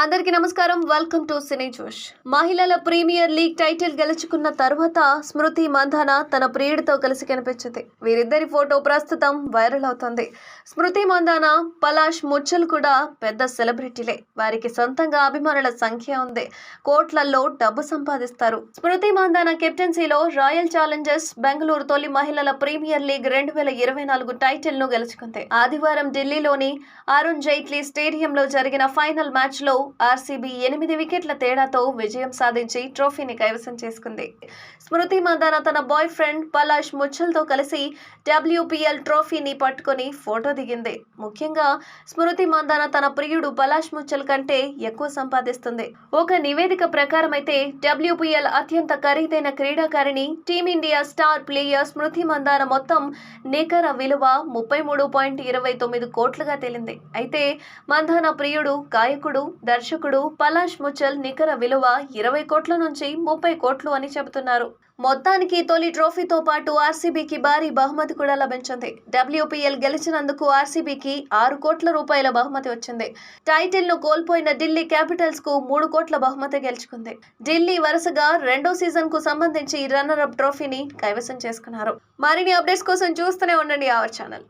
అందరికీ నమస్కారం. Welcome to సినీ జోష్ మహిళల ప్రీమియర్ లీగ్ టైటిల్ గెలుచుకున్న తర్వాత స్మృతి మంధాన తన ప్రియుడితో కలిసి కనిపించింది. వీరిద్దరి ఫోటో ప్రస్తుతం వైరల్ అవుతోంది. స్మృతి మంధన పలాష్ ముచ్చల్ కూడా పెద్ద సెలబ్రిటీలే. వారికి సొంతంగా అభిమానుల సంఖ్య ఉంది. కోట్లల్లో డబ్బు సంపాదిస్తారు. స్మృతి మంధన కెప్టెన్సీలో రాయల్ ఛాలెంజర్స్ బెంగళూరు తొలి మహిళల ప్రీమియర్ లీగ్ రెండు వేల ఇరవై నాలుగు టైటిల్ను గెలుచుకుంది. ఆదివారం ఢిల్లీలోని అరుణ్ జైట్లీ స్టేడియంలో జరిగిన ఫైనల్ మ్యాచ్లో ఆర్సీబీ ఎనిమిది వికెట్ల తేడాతో విజయం సాధించి ట్రోఫీని కైవసం చేసుకుంది. స్మృతి మందాన తన బాయ్ ఫ్రెండ్ పలాష్ ముచ్చల్తో కలిసి డబ్ల్యూపీఎల్ ట్రోఫీని పట్టుకొని ఫోటో దిగింది. ముఖ్యంగా స్మృతి మందాన తన ప్రియుడు పలాష్ ముచ్చల్ కంటే ఎక్కువ సంపాదిస్తుంది. ఒక నివేదిక ప్రకారం అయితే డబ్ల్యూపీఎల్ అత్యంత ఖరీదైన క్రీడాకారిణి team India star player Smriti Mandhana మొత్తం నికర విలువ ముప్పై మూడు పాయింట్ ఇరవై తొమ్మిది కోట్లుగా తేలింది. అయితే మందాన ప్రియుడు గాయకుడు దర్శకుడు పలాష్ ముచల్ నికర విలువ ఇరవై కోట్ల నుంచి ముప్పై కోట్లు అని చెబుతున్నారు. మొత్తానికి తొలి ట్రోఫీతో పాటు ఆర్సీబీకి భారీ బహుమతి కూడా లభించింది. డబ్ల్యూపీఎల్ గెలిచినందుకు ఆర్సీబీకి ఆరు కోట్ల రూపాయల బహుమతి వచ్చింది. టైటిల్ను కోల్పోయిన ఢిల్లీ క్యాపిటల్స్కు మూడు కోట్ల బహుమతి గెలుచుకుంది. ఢిల్లీ వరుసగా రెండో సీజన్కు సంబంధించి రన్నర్ అప్ ట్రోఫీని కైవసం చేసుకున్నారు. మరిన్ని అప్డేట్స్ కోసం చూస్తూనే ఉండండి అవర్ ఛానల్.